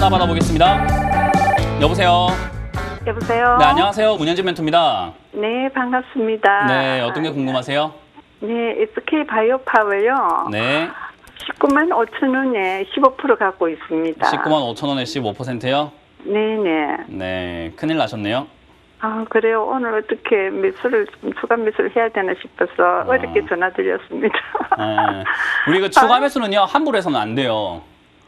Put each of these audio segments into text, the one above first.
받겠습니다. 여보세요. 여보세요? 네, 안녕하세요. 문현진 멘토입니다. 네, 반갑습니다. 네, 어떤 게 궁금하세요? 네, SK 바이오파워요. 네, 19만 5천 원에 15% 갖고 있습니다. 19만 5천 원에 15%요? 네네. 네, 큰일 나셨네요. 아, 그래요. 오늘 어떻게 매수를, 좀 추가 매수를 해야 되나 싶어서 어렵게 전화 드렸습니다. 네. 우리 그 추가 매수는요, 함부로 해서는 안 돼요.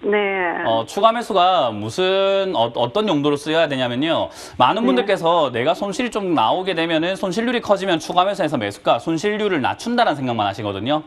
네. 어, 추가 매수가 무슨 어, 떤 용도로 쓰여야 되냐면요. 많은 네. 분들께서 내가 손실이 좀 나오게 되면은 손실률이 커지면 추가 매수해서 매수가 손실률을 낮춘다는 생각만 하시거든요.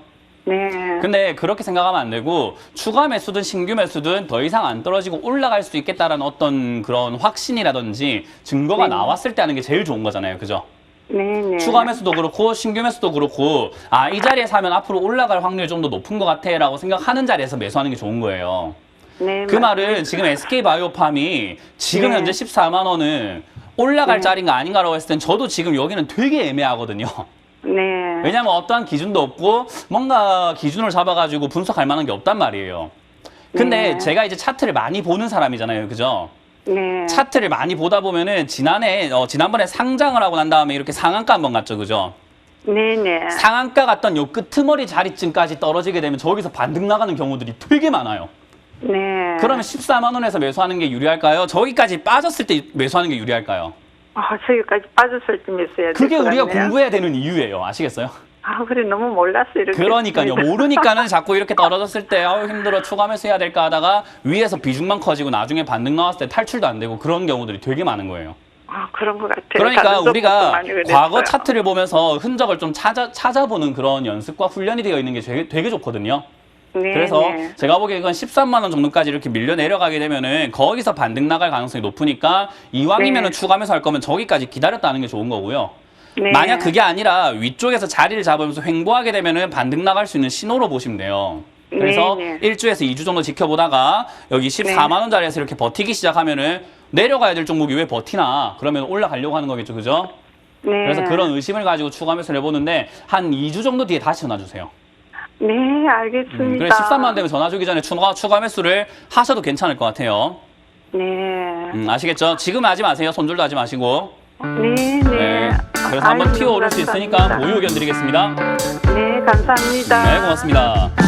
네. 근데 그렇게 생각하면 안 되고 추가 매수든 신규 매수든 더 이상 안 떨어지고 올라갈 수 있겠다라는 어떤 그런 확신이라든지 증거가 네. 나왔을 때 하는 게 제일 좋은 거잖아요. 그죠? 네 네. 추가 매수도 그렇고 신규 매수도 그렇고 아 이 자리에 사면 앞으로 올라갈 확률이 좀 더 높은 것 같아라고 생각하는 자리에서 매수하는 게 좋은 거예요. 네. 그 맞- 말은 지금 SK 바이오팜이 지금 네. 현재 14만 원은 올라갈 네. 자리인가 아닌가라고 했을 땐 저도 지금 여기는 되게 애매하거든요. 네. 왜냐하면 어떠한 기준도 없고 뭔가 기준을 잡아가지고 분석할 만한 게 없단 말이에요. 근데 네. 제가 이제 차트를 많이 보는 사람이잖아요. 그죠? 네. 차트를 많이 보다 보면은 지난해, 어, 지난번에 상장을 하고 난 다음에 이렇게 상한가 한번 갔죠. 그죠? 네네. 상한가 갔던 요 끄트머리 자리쯤까지 떨어지게 되면 저기서 반등 나가는 경우들이 되게 많아요. 네. 그러면 14만 원에서 매수하는 게 유리할까요? 저기까지 빠졌을 때 매수하는 게 유리할까요? 아, 저기까지 빠졌을 때 매수해야 그게 우리가. 공부해야 되는 이유예요. 아시겠어요? 아, 그래. 너무 몰랐어요. 이렇게. 그러니까요. 모르니까는 자꾸 이렇게 떨어졌을 때 아우 힘들어 추가 매수해야 될까 하다가 위에서 비중만 커지고 나중에 반등 나왔을 때 탈출도 안 되고 그런 경우들이 되게 많은 거예요. 아, 그런 것 같아요. 그러니까 우리가. 과거 차트를 보면서 흔적을 좀 찾아, 찾아보는 그런 연습과 훈련이 되어 있는 게 되게, 되게 좋거든요. 네, 그래서 네. 제가 보기에 이건 13만 원 정도까지 이렇게 밀려 내려가게 되면은 거기서 반등 나갈 가능성이 높으니까 이왕이면은 네. 추가 매수할 거면 저기까지 기다렸다는 게 좋은 거고요. 네. 만약 그게 아니라 위쪽에서 자리를 잡으면서 횡보하게 되면은 반등 나갈 수 있는 신호로 보시면 돼요. 그래서 네, 네. 1주에서 2주 정도 지켜보다가 여기 14만 원짜리에서 이렇게 버티기 시작하면은 내려가야 될 종목이 왜 버티나? 그러면 올라가려고 하는 거겠죠. 그죠? 네. 그래서 그런 의심을 가지고 추가 매수를 해보는데 한 2주 정도 뒤에 다시 전화 주세요. 네, 알겠습니다. 음, 그래 13만 원 되면 전화 주기 전에 추가, 추가 매수를 하셔도 괜찮을 것 같아요. 네. 음, 아시겠죠? 지금 하지 마세요. 손절도 하지 마시고. 네, 네. 네. 그래서 한번 아유, 튀어 오를 수 있으니까 감사합니다. 보유 의견 드리겠습니다. 네, 감사합니다. 네, 고맙습니다.